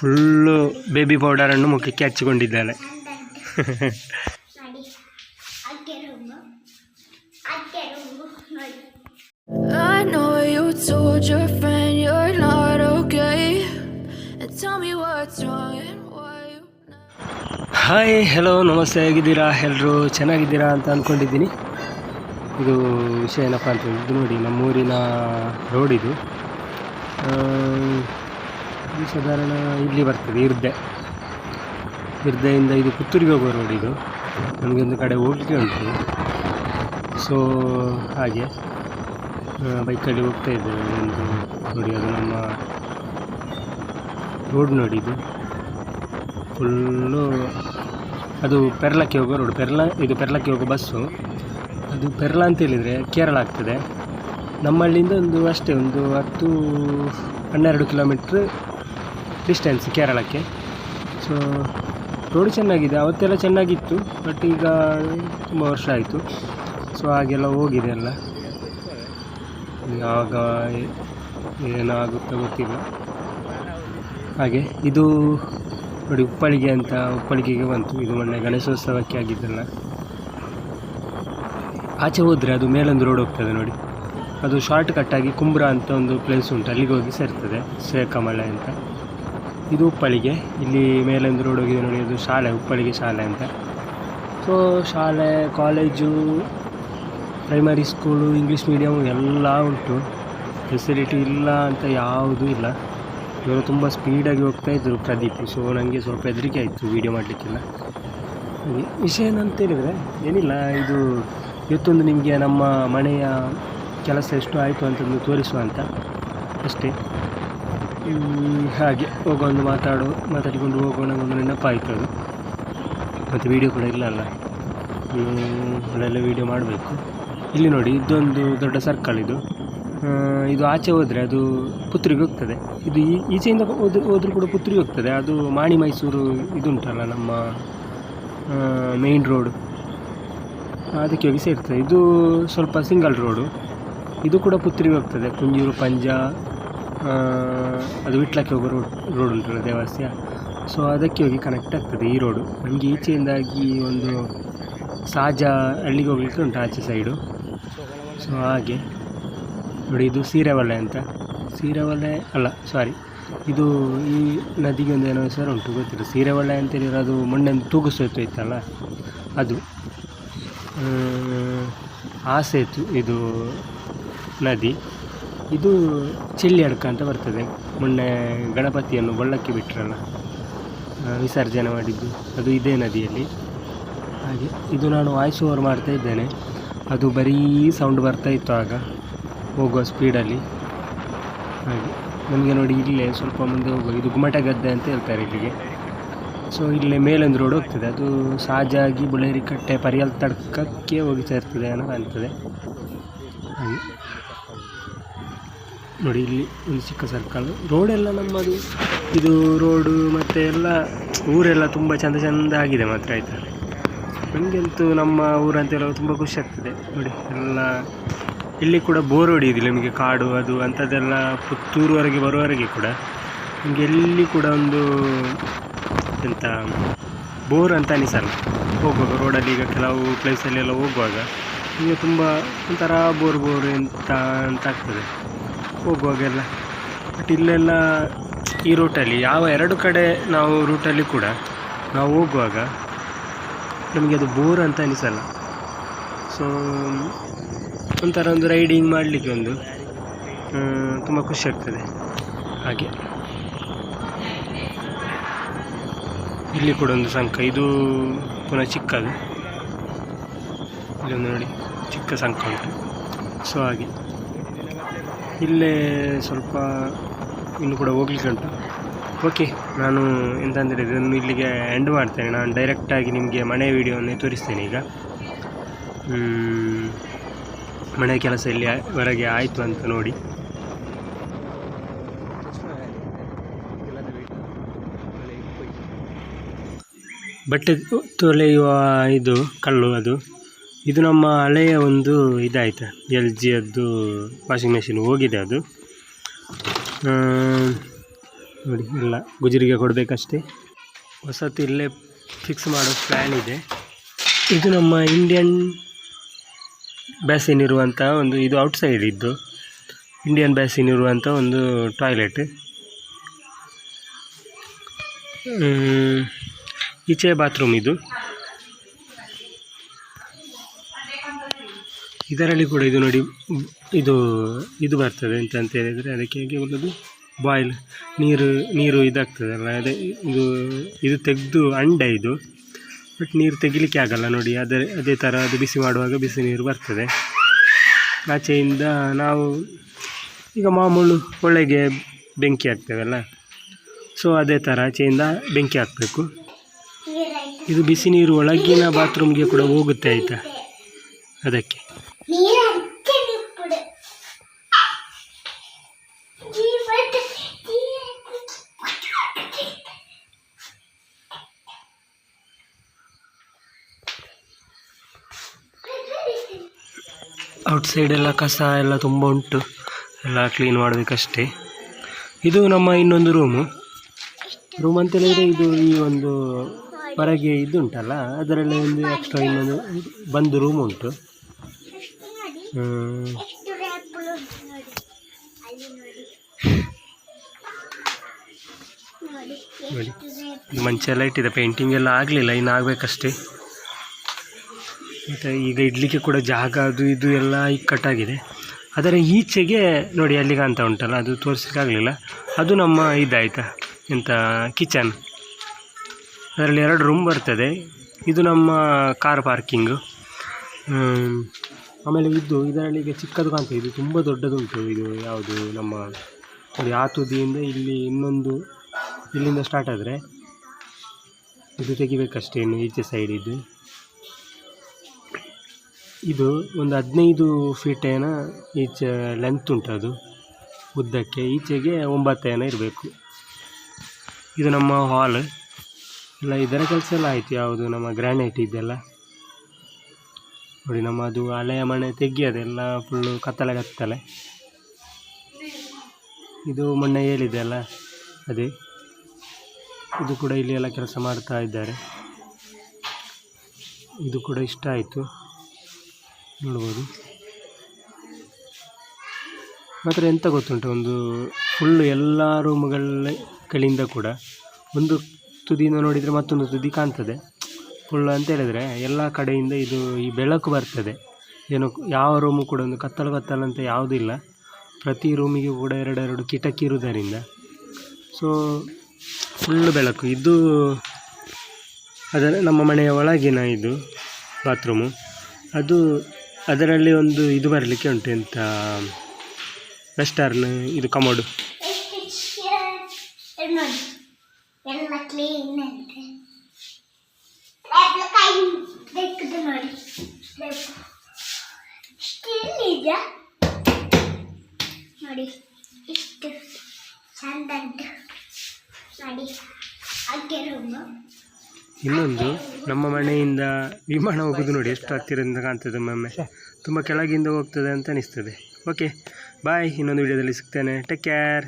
what's baby ಪೌಡರನ್ನು ಮುಖಕ್ಕೆ ಹಚ್ಚಿಕೊಂಡಿದ್ದಾಳೆ. Hi hello ನಮಸ್ತೆ ಹೇಗಿದ್ದೀರಾ? ಎಲ್ಲರೂ ಚೆನ್ನಾಗಿದ್ದೀರಾ ಅಂತ ಅಂದ್ಕೊಂಡಿದ್ದೀನಿ ಇದು ವಿಷಯ ಏನಪ್ಪ ಅಂತ ಇದು ನೋಡಿ ನಮ್ಮೂರಿನ ರೋಡ್ ಇದು. ಆ, ಇದು ಸಾಧಾರಣ ಇಲ್ಲಿ ಬರ್ತದೆ, ಇರ್ದೆ. ಇರ್ದೆಯಿಂದ ಇದು ಪುತ್ತೂರಿಗೆ ಹೋಗುವ ರೋಡ್ ಇದು. ನಮಗೆ ಒಂದು ಕಡೆ ಹೋಗಲಿಕ್ಕೆ ಉಂಟು. ಸೊ ಹಾಗೆ ಬೈಕಲ್ಲಿ ಹೋಗ್ತಾ ಇದ್ದೇವೆ. ಒಂದು ನೋಡಿ, ಅದು ನಮ್ಮ ರೋಡ್ ನೋಡಿ ಇದು. ಫುಲ್ಲು ಅದು ಪೆರ್ಲಕ್ಕೆ ಹೋಗೋ ರೋಡ್ ಪೆರ್ಲ ಇದು ಪೆರ್ಲಕ್ಕೆ ಹೋಗೋ ಬಸ್ಸು ಅದು ಪೆರ್ಲ ಅಂತ ಹೇಳಿದರೆ ಕೇರಳ ಆಗ್ತದೆ. ನಮ್ಮಲ್ಲಿಂದ ಒಂದು ಅಷ್ಟೇ, ಒಂದು ಹತ್ತು, ಹನ್ನೆರಡು ಕಿಲೋಮೀಟ್ರ್ ಡಿಸ್ಟೆನ್ಸ್ ಕೇರಳಕ್ಕೆ ಸೊ ರೋಡ್ ಚೆನ್ನಾಗಿದೆ. ಅವತ್ತೆಲ್ಲ ಚೆನ್ನಾಗಿತ್ತು. ಬಟ್ ಈಗ ತುಂಬ ವರ್ಷ ಆಯಿತು. ಸೊ ಹಾಗೆಲ್ಲ ಹೋಗಿದೆ ಎಲ್ಲ. ಆಗ ಏನಾಗುತ್ತೋ ಗೊತ್ತಿಲ್ಲ. ಹಾಗೆ, ಇದು ನೋಡಿ ಉಪ್ಪಳಿಗೆ ಅಂತ ಉಪ್ಪಳಿಗೆಗೆ ಬಂತು. ಇದು ಮೊನ್ನೆ ಗಣೇಶೋತ್ಸವಕ್ಕೆ ಆಗಿದ್ದಲ್ಲ. ಆಚೆ ಹೋದರೆ ಅದು ಮೇಲೊಂದು ರೋಡ್ ಹೋಗ್ತದೆ ನೋಡಿ. ಅದು ಶಾರ್ಟ್ ಕಟ್ಟಾಗಿ ಕುಂಬ್ರ ಅಂತ ಒಂದು ಪ್ಲೇಸ್ ಉಂಟು. ಅಲ್ಲಿಗೆ ಹೋಗಿ ಸೇರ್ತದೆ. ಸೇಕಮಳೆ ಅಂತ. ಇದು ಉಪ್ಪಳಿಗೆ. ಇಲ್ಲಿ ಮೇಲೊಂದು ರೋಡ್ ಹೋಗಿದೆ ನೋಡಿ, ಅದು ಶಾಲೆ, ಉಪ್ಪಳಿಗೆ ಶಾಲೆ ಅಂತ. ಸೊ ಶಾಲೆ, college primary school English medium ಎಲ್ಲ ಉಂಟು. ಫೆಸಿಲಿಟಿ ಇಲ್ಲ ಅಂತ ಯಾವುದೂ ಇಲ್ಲ. ಇವರು ತುಂಬ ಸ್ಪೀಡಾಗಿ ಹೋಗ್ತಾ ಇದ್ದರು ಪ್ರದೀಪ್. ಸೊ ನನಗೆ ಸ್ವಲ್ಪ ಹೆದರಿಕೆ ಆಯಿತು ವೀಡಿಯೋ ಮಾಡಲಿಕ್ಕಿಲ್ಲ. ವಿಷಯ ಏನಂತ ಹೇಳಿದರೆ, ಏನಿಲ್ಲ, ಇದು ಇವತ್ತೊಂದು ನಿಮಗೆ ನಮ್ಮ ಮನೆಯ ಕೆಲಸ ಎಷ್ಟು ಆಯಿತು ಅಂತಂದು ತೋರಿಸುವ ಅಂತ. ಅಷ್ಟೇ. ಹಾಗೆ ಹೋಗೊಂದು ಮಾತಾಡು, ಮಾತಾಡಿಕೊಂಡು ಹೋಗೋಣ ಒಂದು ನೆನಪಾಯಿತು ಅದು. ಮತ್ತು ವೀಡಿಯೋ ಕೂಡ ಇಲ್ಲ ಅಲ್ಲ ಅಲ್ಲೆಲ್ಲ ವೀಡಿಯೋ ಮಾಡಬೇಕು. ಇಲ್ಲಿ ನೋಡಿ, ಇದೊಂದು ದೊಡ್ಡ ಸರ್ಕಲ್ ಇದು. ಇದು ಆಚೆ ಹೋದರೆ ಅದು ಪುತ್ರಿಗೆ ಹೋಗ್ತದೆ. ಇದು ಈ ಈಚೆಯಿಂದ ಹೋದ, ಹೋದರೂ ಕೂಡ ಪುತ್ರಿಗೆ ಹೋಗ್ತದೆ. ಅದು ಮಾಣಿ ಮೈಸೂರು ಇದುಂಟಲ್ಲ ನಮ್ಮ ಮೇಯ್ನ್ ರೋಡು ಅದಕ್ಕೆ ಹೋಗಿ ಸೇರ್ತದೆ. ಇದು ಸ್ವಲ್ಪ ಸಿಂಗಲ್ ರೋಡು ಇದು ಕೂಡ ಪುತ್ರಿಗೆ ಹೋಗ್ತದೆ. ಕುಂಜೂರು ಪಂಜ ಅದು ವಿಟ್ಲಕ್ಕೆ ಹೋಗೋ ರೋಡ್ ರೋಡ್ ಉಂಟಲ್ಲ ದೇವಾಸ್ಯ. ಸೊ ಅದಕ್ಕೆ ಹೋಗಿ ಕನೆಕ್ಟ್ ಆಗ್ತದೆ ಈ ರೋಡು. ನಮಗೆ ಈಚೆಯಿಂದಾಗಿ ಒಂದು ಸಹಜ ಹಳ್ಳಿಗೆ ಹೋಗ್ಲಿಕ್ಕೆ ಉಂಟು ಆಚೆ ಸೈಡು ಸೊ ಹಾಗೆ. ನೋಡಿ, ಇದು ಸೀರೆವಲೆ ಅಂತ. ಸೀರೆವಲೆ ಅಲ್ಲ ಸಾರಿ ಇದು ಈ ನದಿಗೆ ಒಂದು ಏನೋ ಹೆಸರು ಉಂಟು, ಗೊತ್ತಿಲ್ಲ. ಸೀರೆವಲೆ ಅಂತೇಳಿದ್ರೆ ಅದು ಮಣ್ಣನ್ನು ಒಂದು ತೂಗು ಸೇತು ಇತ್ತಲ್ಲ? ಅದು. ಆ ಸೇತು ಇದು ನದಿ. ಇದು ಚಿಲ್ಲಿ ಅಡ್ಕ ಅಂತ ಬರ್ತದೆ. ಮೊನ್ನೆ ಗಣಪತಿಯನ್ನು ಬಳ್ಳಕ್ಕೆ ಬಿಟ್ಟರಲ್ಲ ವಿಸರ್ಜನೆ ಮಾಡಿದ್ದು. ಅದು ಇದೇ ನದಿಯಲ್ಲಿ. ಹಾಗೆ ಇದು ನಾನು ವಾಯ್ಸ್ ಓವರ್ ಮಾಡ್ತಾ ಇದ್ದೇನೆ. ಅದು ಬರೀ ಸೌಂಡ್ ಬರ್ತಾ ಇತ್ತು ಆಗ, ಹೋಗುವ ಸ್ಪೀಡಲ್ಲಿ ಹಾಗೆ ನಮಗೆ ನೋಡಿ ಇಲ್ಲೇ ಸ್ವಲ್ಪ ಮುಂದೆ ಹೋಗುವ. ಇದು ಗುಮಟ ಗದ್ದೆ ಅಂತ ಹೇಳ್ತಾರೆ ಇಲ್ಲಿಗೆ. ಸೊ ಇಲ್ಲೇ ಮೇಲೊಂದು ರೋಡ್ ಹೋಗ್ತದೆ. ಅದು ಸಹಜಾಗಿ ಬುಳೇರಿ ಕಟ್ಟೆ ಪರಿಯಲ್ ತಡ್ಕಕ್ಕೆ ಹೋಗಿ ಸೇರ್ತದೆ ಅನ್ನೋ ಕಾಣ್ತದೆ. ಹಾಗೆ ನೋಡಿ, ಇಲ್ಲಿ ಒಂದು ಚಿಕ್ಕ ಸರ್ಕಲ್ ರೋಡೆಲ್ಲ ನಮ್ಮದು. ಇದು ರೋಡು ಮತ್ತು ಎಲ್ಲ ಊರೆಲ್ಲ ತುಂಬ ಚಂದ ಚಂದ ಆಗಿದೆ ಮಾತ್ರ, ಆಯಿತಾ? ನಮಗಂತೂ ನಮ್ಮ ಊರಂತೆಲ್ಲ ತುಂಬ ಖುಷಿ ಆಗ್ತದೆ. ನೋಡಿ, ಎಲ್ಲ ಇಲ್ಲಿ ಕೂಡ ಬೋರ್ ಹೊಡಿಯೋದಿಲ್ಲ ನಿಮಗೆ, ಕಾಡು ಅದು ಅಂಥದ್ದೆಲ್ಲ ಪುತ್ತೂರುವರೆಗೆ ಬರುವವರೆಗೆ ಕೂಡ. ನಿಮಗೆ ಎಲ್ಲಿ ಕೂಡ ಒಂದು ಎಂಥ ಬೋರ್ ಅಂತ ಅನಿಸಲ್ಲ. ಹೋಗುವಾಗ ರೋಡಲ್ಲಿ ಈಗ ಕೆಲವು ಪ್ಲೇಸಲ್ಲೆಲ್ಲ ಹೋಗುವಾಗ ನಿಮಗೆ ತುಂಬ ಒಂಥರ ಬೋರ್ ಬೋರ್ ಎಂತ, ಅಂತ ಆಗ್ತದೆ. ಹೋಗುವಾಗೆಲ್ಲ. ಬಟ್ ಇಲ್ಲೆಲ್ಲ ಈ ರೂಟಲ್ಲಿ, ಯಾವ ಎರಡು ಕಡೆ ನಾವು ರೂಟಲ್ಲಿ ಕೂಡ ನಾವು ಹೋಗುವಾಗ ನಮಗೆ ಅದು ಬೋರ್ ಅಂತ ಅನಿಸಲ್ಲ. ಸೊ ಒಂಥರ ಒಂದು ರೈಡಿಂಗ್ ಮಾಡಲಿಕ್ಕೆ ಒಂದು ತುಂಬ ಖುಷಿ ಆಗ್ತದೆ. ಹಾಗೆ. ಇಲ್ಲಿ ಕೂಡ ಒಂದು ಸಂಕ, ಇದು ಪುನಃ ಚಿಕ್ಕದು. ಇಲ್ಲೊಂದು ನೋಡಿ, ಚಿಕ್ಕ ಸಂಕ ಉಂಟು. ಸೊ ಹಾಗೆ. ಇಲ್ಲೇ ಸ್ವಲ್ಪ ಇನ್ನು ಕೂಡ ಹೋಗ್ಲಿಕ್ಕೆ ಉಂಟು. ಓಕೆ ನಾನು ಎಂತಂದರೆ ಇದನ್ನು ಇಲ್ಲಿಗೆ ಎಂಡ್ ಮಾಡ್ತೇನೆ. ನಾನು ಡೈರೆಕ್ಟಾಗಿ ನಿಮಗೆ ಮನೆ ವೀಡಿಯೋನೇ ತೋರಿಸ್ತೇನೆ ಈಗ. ಮನೆ ಕೆಲಸ ಇಲ್ಲಿ ಹೊರಗೆ ಆಯಿತು ಅಂತ ನೋಡಿ. ಬಟ್ಟೆ ತೊಳೆಯುವ ಇದು ಕಲ್ಲು ಅದು. ಇದು ನಮ್ಮ ಹಳೆಯ ಒಂದು ಇದಾಯಿತು ಎಲ್ ಜಿ ಅದು ವಾಷಿಂಗ್ ಮೆಷಿನ್ ಹೋಗಿದೆ ಅದು. ನೋಡಿ ಇಲ್ಲ ಗುಜರಿಗೆ ಕೊಡಬೇಕಷ್ಟೇ. ಹೊಸತು ಇಲ್ಲೇ ಫಿಕ್ಸ್ ಮಾಡೋ ಪ್ಲ್ಯಾನ್ ಇದೆ. ಇದು ನಮ್ಮ ಇಂಡಿಯನ್ ಬ್ಯಾಸಿನ್ ಇರುವಂಥ ಒಂದು, ಇದು ಔಟ್ಸೈಡ್ ಇದ್ದು ಇಂಡಿಯನ್ ಬ್ಯಾಸಿನ್ ಇರುವಂಥ ಒಂದು ಟಾಯ್ಲೆಟ್ ಈಚೆ ಬಾತ್ರೂಮ್ ಇದು. ಇದರಲ್ಲಿ ಕೂಡ ಇದು ನೋಡಿ, ಇದು ಇದು ಬರ್ತದೆ ಎಂತ ಅಂತ ಹೇಳಿದರೆ ಅದಕ್ಕೆ ಹೇಗೆ ಬರೋದು ಬಾಯ್ಲ್ ನೀರು ನೀರು ಇದಾಗ್ತದಲ್ಲ, ಅದೇ ಇದು ಇದು ತೆಗೆದು ಅಂಡೆ ಇದು. ಬಟ್ ನೀರು ತೆಗಿಲಿಕ್ಕೆ ಆಗಲ್ಲ ನೋಡಿ, ಅದೇ ಅದೇ ಥರ ಅದು ಬಿಸಿ ಮಾಡುವಾಗ ಬಿಸಿ ನೀರು ಬರ್ತದೆ. ಆಚೆಯಿಂದ ನಾವು ಈಗ ಮಾಮೂಲು ಒಳಗೆ ಬೆಂಕಿ ಹಾಕ್ತೇವಲ್ಲ? ಸೊ ಅದೇ ಥರ ಆಚೆಯಿಂದ ಬೆಂಕಿ ಹಾಕಬೇಕು. ಇದು ಬಿಸಿ ನೀರು ಒಳಗಿನ ಬಾತ್ರೂಮ್ಗೆ ಕೂಡ ಹೋಗುತ್ತೆ ಆಯಿತಾ? ಅದಕ್ಕೆ. ಔಟ್ಸೈಡ್ ಎಲ್ಲ ಕಸ ಎಲ್ಲ ತುಂಬ ಉಂಟು. ಎಲ್ಲ ಕ್ಲೀನ್ ಮಾಡಬೇಕಷ್ಟೇ. ಇದು ನಮ್ಮ ಇನ್ನೊಂದು ರೂಮು ರೂಮ್ ಅಂತ ಹೇಳಿದರೆ ಇದು ಈ ಒಂದು ಹೊರಗೆ ಇದು ಉಂಟಲ್ಲ, ಅದರಲ್ಲಿ ಒಂದು ಎಕ್ಸ್ಟ್ರಾ ಇನ್ನೊಂದು ಬಂದು ರೂಮ್ ಉಂಟು. ಮಂಚೆಲ್ಲ ಮಂಚ ಇಟ್ಟಿದೆ ಪೇಂಟಿಂಗ್ ಎಲ್ಲ ಆಗಲಿಲ್ಲ, ಇನ್ನು ಆಗಬೇಕಷ್ಟೇ. ಮತ್ತು ಈಗ ಇಡ್ಲಿಕ್ಕೆ ಕೂಡ ಜಾಗ ಅದು ಇದು ಎಲ್ಲ ಇಕ್ಕಟ್ಟಾಗಿದೆ ಅದರ ಈಚೆಗೆ ನೋಡಿ ಅಲ್ಲಿ ಕಾಣ್ತಾ ಉಂಟಲ್ಲ, ಅದು ತೋರಿಸಲಿಕ್ಕಾಗಲಿಲ್ಲ ಅದು ನಮ್ಮ ಇದಾಯ್ತಾ, ಎಂತ ಕಿಚನ್ ಅದರಲ್ಲಿ ಎರಡು ರೂಮ್ ಬರ್ತದೆ. ಇದು ನಮ್ಮ ಕಾರ್ ಪಾರ್ಕಿಂಗು ಆಮೇಲೆ ಇದು ಇದರಲ್ಲಿ ಈಗ ಚಿಕ್ಕದು ಕಾಣ್ತದೆ ಇದು. ತುಂಬ ದೊಡ್ಡದುಂಟು ಇದು ಯಾವುದು ನಮ್ಮ ಆ ತುದಿಯಿಂದ ಇಲ್ಲಿ ಇನ್ನೊಂದು ಇಲ್ಲಿಂದ ಸ್ಟಾರ್ಟ್ ಆದರೆ ಇದು ತೆಗಿಬೇಕಷ್ಟೇ ಇನ್ನು ಈಚೆ ಸೈಡ್ ಇದು. ಇದು ಒಂದು ಹದಿನೈದು ಫೀಟ್ ಏನೋ ಈಚೆ ಲೆಂತ್ ಉಂಟು ಅದು. ಉದ್ದಕ್ಕೆ ಈಚೆಗೆ ಒಂಬತ್ತು ಏನ ಇರಬೇಕು. ಇದು ನಮ್ಮ ಹಾಲ್ ಇಲ್ಲ, ಇದರ ಕೆಲಸ ಎಲ್ಲ ಆಯಿತು. ಯಾವುದು ನಮ್ಮ ಗ್ರಾನೈಟ್ ಇದೆಲ್ಲ. ನೋಡಿ, ನಮ್ಮದು ಹಳೆಯ ಮನೆ ತೆಗಿಯೋದೆಲ್ಲ ಫುಲ್ಲು ಕತ್ತಲೆ ಕತ್ತಲೆ. ಇದು ಮೊನ್ನೆ ಹೇಳಿದೆ ಅಲ್ಲ, ಅದೇ. ಇದು ಕೂಡ ಇಲ್ಲಿ ಎಲ್ಲ ಕೆಲಸ ಮಾಡ್ತಾ ಇದ್ದಾರೆ. ಇದು ಕೂಡ ಇಷ್ಟ ಆಯಿತು. ನೋಡ್ಬೋದು. ಮಾತ್ರ ಎಂಥ ಗೊತ್ತುಂಟು, ಒಂದು ಫುಲ್ಲು ಎಲ್ಲ ರೂಮ್ಗಳ ಕಡೆಯಿಂದ ಕೂಡ ಒಂದು ತುದಿಯಿಂದ ನೋಡಿದರೆ ಮತ್ತೊಂದು ತುದಿ ಕಾಣ್ತದೆ. ಫುಲ್ ಅಂತ ಹೇಳಿದರೆ ಎಲ್ಲ ಕಡೆಯಿಂದ ಇದು ಈ ಬೆಳಕು ಬರ್ತದೆ. ಏನು ಯಾವ ರೂಮು ಕೂಡ ಒಂದು ಕತ್ತಲು ಕತ್ತಲು ಅಂತ ಯಾವುದೂ ಇಲ್ಲ. ಪ್ರತಿ ರೂಮಿಗೆ ಕೂಡ ಎರಡೆರಡು ಕಿಟಕಿ ಇರುವುದರಿಂದ. ಸೊ ಫುಲ್ಲು ಬೆಳಕು. ಇದು ಅದರ ನಮ್ಮ ಮನೆಯ ಒಳಗಿನ ಇದು ಬಾತ್ರೂಮು ಅದು ಅದರಲ್ಲಿ ಒಂದು ಇದು ಬರಲಿಕ್ಕೆ ಉಂಟು ಎಂತ? ವೆಸ್ಟರ್ನ್ ಇದು ಕಮೋಡು. ನೋಡಿ ಇಷ್ಟು ಚಂದ ನೋಡಿ ರೂಮು ಇನ್ನೊಂದು, ನಮ್ಮ ಮನೆಯಿಂದ ವಿಮಾನ ಹೋಗೋದು ನೋಡಿ ಎಷ್ಟು ಹತ್ತಿರದಿಂದ ಕಾಣ್ತದೆ ಒಮ್ಮೊಮ್ಮೆ ತುಂಬ ಕೆಳಗಿಂದ ಹೋಗ್ತದೆ ಅಂತ ಅನಿಸ್ತದೆ. ಓಕೆ ಬಾಯ್ ಇನ್ನೊಂದು ವಿಡಿಯೋದಲ್ಲಿ ಸಿಗ್ತೇನೆ. Take care